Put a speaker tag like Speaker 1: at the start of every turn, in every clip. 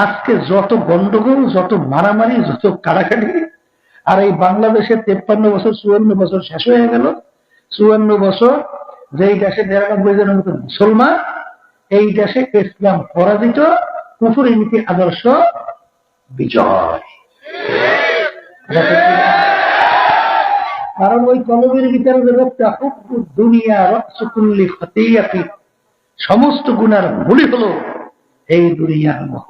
Speaker 1: আজকে যত গন্ডগোল, যত মারামারি, যত কাড়াকাড়ি, আর এই বাংলাদেশের তেপ্পান্ন বছর, চুয়ান্ন বছর শেষ হয়ে গেল। চুয়ান্ন বছর যেই দেশে নিরানব্বই জনের মতো মুসলমান, এই দেশে ইসলাম পরাজিত, কুফুর নীতি আদর্শ বিজয়। কারণ ওই কলমের ভিতরে হুব্বু দুনিয়া রক্সকুল্লি খতিয়াতি, সমস্ত গুণার মূলই হলো। এই দুনিয়ার মোহ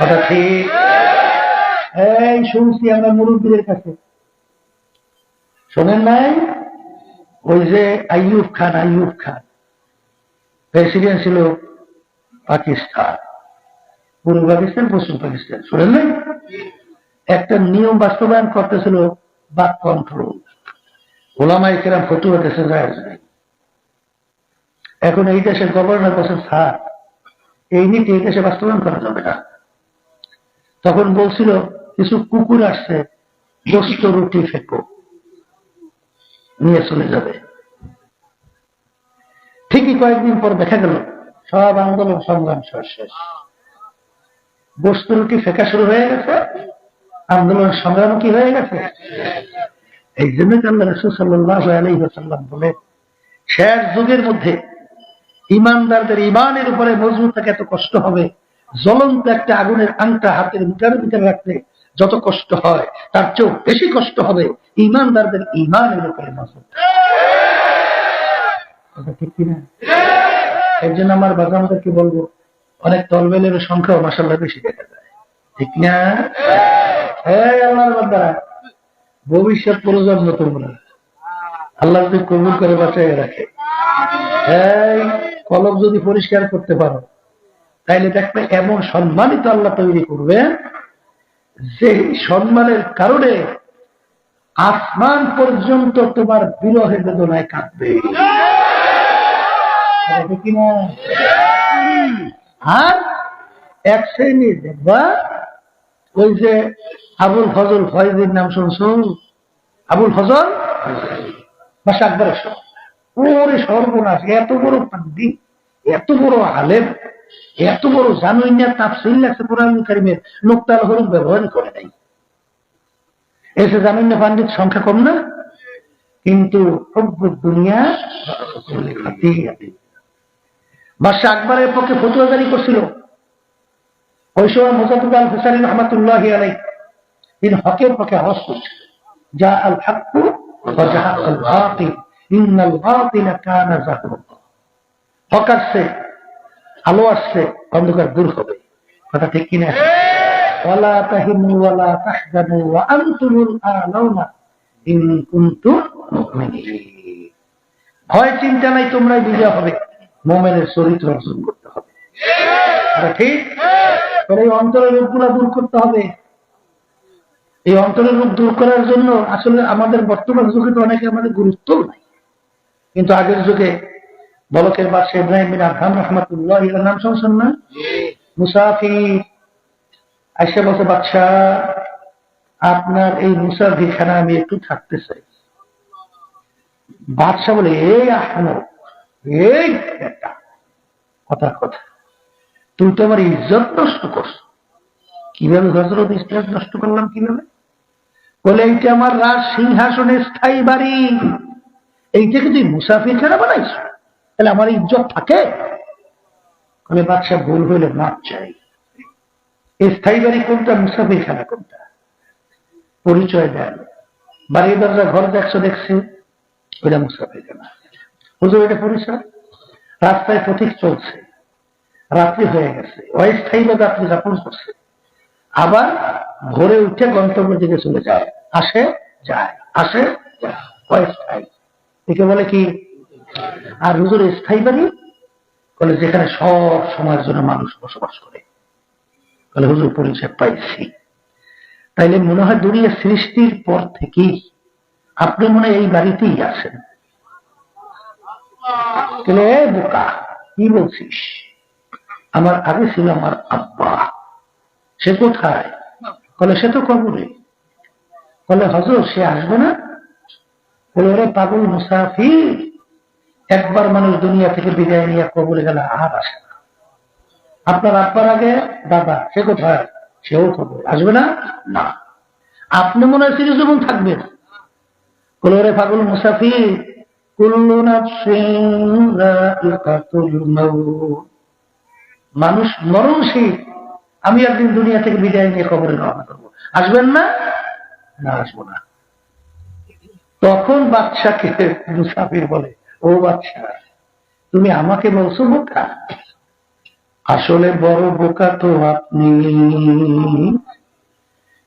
Speaker 1: কথা ঠিক? এই শুনছি আমরা মুরব্বীদের কাছে। শোনেন নাই? ওই যে আইয়ুব খান আইয়ুব খান। প্রেসিডেন্ট ছিল পাকিস্তান। পূর্ব পাকিস্তান, পশ্চিম পাকিস্তান। শোনেন নাই? একটা নিয়ম বাস্তবায়ন করতেছিল বাক কন্ট্রোল ওলামাই কেরাম ফতুয়া যায় এখন এই দেশের গভর্নর বছর স্যার এই নীতি দেশে বাস্তবায়ন করা যাবে না। তখন বলছিল, কিছু কুকুর আসছে, গোস্ত রুটি ফেকো নিয়ে চলে যাবে। ঠিকই কয়েকদিন পর দেখা গেল, সব আন্দোলন, সংগ্রাম সব শেষ। গোস্ত রুটি ফেকা শুরু হয়ে গেছে, আন্দোলন, সংগ্রাম কি হয়ে গেছে? এই জন্য আল্লাহ রসুল সাল্লাহ আলহিহাসাল্লাম বলে, শেষ যুগের মধ্যে ইমানদারদের ইমানের উপরে মজবুত থাকে এত কষ্ট হবে? জ্বলন্ত একটা আগুনের আংটা হাতের মুখের ভিতরে রাখতে যত কষ্ট হয়, তার চেয়েও বেশি কষ্ট হবে ইমানদারদের ইমানের উপরে মজবুত ঠিক কিনা? এর জন্য আমার বাজামদেরকে বলব, অনেক তলবেলের সংখ্যাও মাসাল্লাহ বেশি দেখা যায়। ঠিক না হ্যাঁ আল্লাহর বান্দারা, ভবিষ্যৎ প্রজন্ম তোমরা, আল্লাহ কবুল করে বাঁচাই রাখে। এই কলম যদি পরিষ্কার করতে পারো, তাইলে দেখবে এমন সম্মানিত আল্লাহ তৈরি করবেন যে সম্মানের কারণে আসমান পর্যন্ত তোমার বিরহে বেদনায় কাঁদবে। আর এক শ্রেণি দেখবা, ওই যে আবুল ফজল ফয়েজের নাম শুনছো? আবুল ফজল? বাসা আকবরের সব ওরে সর্বনাশ, এত বড় পান্ডি এত বড় আলেম, এত বড় জানুই না তাফসিল লাগছে কোরআন কারিমের নোকতাল হরুক ব্যবহার করে নাই। এসে জানুই না পান্ডিত সংখ্যা কম না? কিন্তু দুনিয়া বাদশাহ আকবরের পক্ষে ফতুয়া জারি করছিল। ওই সময় মোজাফুদ আল হুসাইন আলাই তিনি হকের পক্ষে আওয়াজ করছিল। যা আল হাক্কু হক আসছে আলো আসছে অন্ধকার দূর হবে। কথা ঠিক কিনা? ওয়ালা তাহিনু ওয়ালা তাহজানু ওয়া আনতুমুল আলাউনা ইন কুনতুম মুমিনিন। ভয় চিন্তা নাই তোমরাই বিজয় হবে। মোমেনের চরিত্র অর্জন করতে হবে। ঠিক? তাহলে এই অন্তরের রোগগুলা দূর করতে হবে। এই অন্তরের রোগ দূর করার জন্য আসলে আমাদের বর্তমান যুগে তো অনেকে আমাদের গুরুত্ব নাই। কিন্তু আগের যুগে বলকের বাদশাহ ইব্রাহিম বিন আদহাম রহমতুল্লাহ এর নাম শুনছেন না? মুসাফির। আইসা বসে বাদশাহ আপনার এই মুসাফির খানা আমি একটু থাকতে চাই। বাদশাহ বলে এই আহমদ এই কথা কথা। তুই তো আমার ইজ্জত নষ্ট করছ। কীভাবে হজরত ইজ্জত নষ্ট করলাম কীভাবে? বলে এইটা আমার রাজ সিংহাসনের স্থায়ী বাড়ি। এইটাকে তুই মুসাফির খানা বানাইছ তাহলে আমার ইজ্জত থাকে? বলে বাদশাহ ভুল হইলে মাপ চাই। স্থায়ী বাড়ি কোনটা, মুসাফির খানা কোনটা? পরিচয় দেন। বাড়ি দরজা, ঘর দেখছ, দেখছে। ওইটা মুসাফির খানা হুজুর, এটা পরিচয়? রাস্তায় পথিক চলছে। রাত্রি হয়ে গেছে। অস্থায়ীভাবে আপনি যাপন করছে। আবার ভোরে উঠে গন্তব্যের দিকে চলে যায়। আসে যায়। আসে, যায়। অস্থায়ী। একে বলে কি? আর হুজুর স্থায়ী বাড়ি বলে যেখানে সব সময়ের জন্য মানুষ বসবাস করে। বলে হুজুর পরিচয় পাইছি। তাইলে মনে হয় দুনিয়া সৃষ্টির পর থেকেই আপনি মনে এই বাড়িতেই আছেন। বোকা, কি বলছিস? আমার আগে ছিল আমার আব্বা। সে কোথায়? বলে, সে তো কবরে। বলে, হজর, সে আসবে না? ওরে পাগল মুসাফির, একবার মানুষ দুনিয়া থেকে বিদায় নিয়ে কবরে গেলে আর আসে না। আপনার আব্বার আগে, দাদা, সে কোথায়? সেও থাকবে আসবে না? না। আপনি মনে হয় সিরিজ এবং থাকবেন কোলরে মুসাফির নাফসিন যায়িকাতুল মাউত। মানুষ মরণশীল, আমি একদিন দুনিয়া থেকে বিদায় নিয়ে খবরে রওনা করব। আসবেন না? না, আসব না। তখন বাচ্চাকে মুসাফির বলে, ও বাচ্চা তুমি আমাকে বলছো বোকা? আসলে বড় বোকা তো আপনি।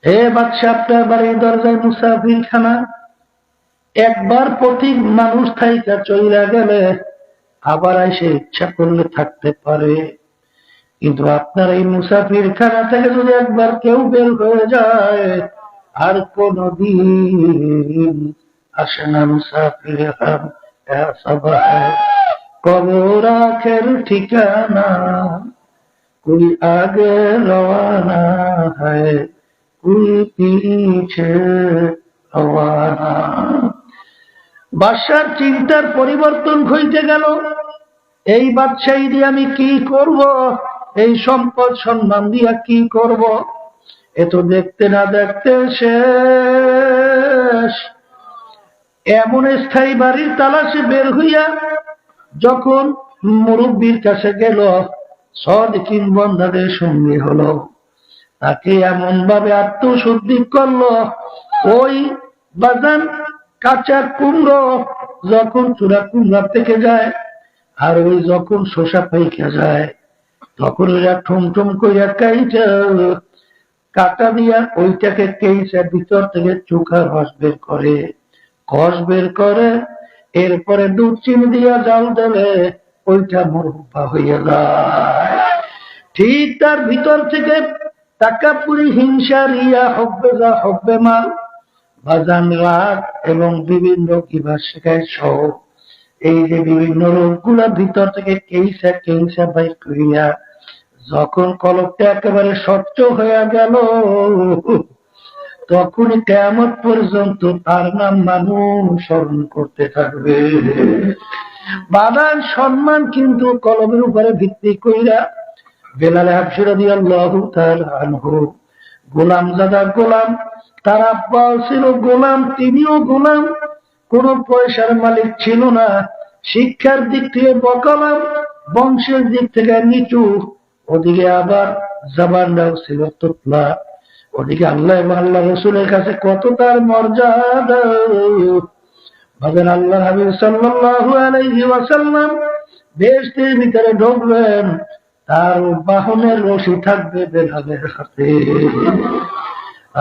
Speaker 1: হে বাচ্চা আপনার বাড়ির দরজায় মুসাফির খানা একবার প্রতি মানুষ থাইকা চইলা গেলে আবার এসে ইচ্ছা করলে থাকতে পারে। কিন্তু আপনার এই মুসাফির খানা থেকে যদি একবার কেউ বের হয়ে যায়, আর কোনদিন বাসার মুসাফির হাম কবর আখের ঠিকানা কুই আগে রওয়ানা হয় কুই পিছে রওয়ানা। চিন্তার পরিবর্তন হইতে গেল। এই বাদশাহী দিয়ে আমি কি করব? এই সম্পদ সম্মান দিয়া কি করব? এত দেখতে না দেখতে শেষ। এমন স্থায়ী বাড়ির তালাশে বের হইয়া যখন মুরব্বীর কাছে গেল সদ কিংবন্ধাদের সঙ্গে হলো। তাকে এমন ভাবে আত্মশুদ্ধি করল, ওই বাজান কাঁচা কুমড়ো যখন চূড়া কুমড়া থেকে যায়, আর ওই যখন শোষা পাইকা যায়, তখন ওরা ঠুম কইরা কাইটা, কাটা দিয়া ওইটাকে কেইসা ভিতর থেকে চোখা রস বের করে। কষ বের করে, এরপরে দুধ দিয়া জাল দিলে ওইটা মুরব্বা হইয়া যায়। ঠিক তার ভিতর থেকে টাকা পুরি হিংসা, রিয়া হব্বে যা হব্বে মাল, বাজান রাগ এবং বিভিন্ন কিবা শেখায় সহ এই যে বিভিন্ন রোগগুলা ভিতর থেকে কেইসা কেইসা বাই করিয়া, যখন কলকটা একেবারে স্বচ্ছ হয়ে গেল তখন কেমন পর্যন্ত তার নাম মানুষ স্মরণ করতে থাকবে। বাদান সম্মান কিন্তু কলমের উপরে ভিত্তি কইরা বেলালে হাফসিরা দিয়ে আল্লাহ আনহু। গোলাম দাদা গোলাম, তার আব্বা ছিল গোলাম, তিনিও গোলাম। কোন পয়সার মালিক ছিল না। শিক্ষার দিক থেকে বকালাম, বংশের দিক থেকে নিচু। ওদিকে আবার জবানটাও ছিল তোতলা। ওদিকে আল্লাহ আল্লাহ রসুলের কাছে কত তার মর্যাদা। ভাবেন আল্লাহ হাবিব সাল্লাল্লাহু আলাইহি ওয়াসাল্লাম বেহেশতের ভিতরে ঢুকবেন, তার বাহনের রশি থাকবে বেলালের হাতে।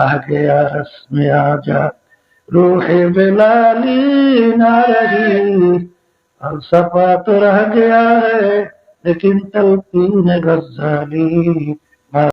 Speaker 1: আগে আসমে আজা রোহে বেলালি নারী সপা তো আগে আয় লেকিন তলপি গজালি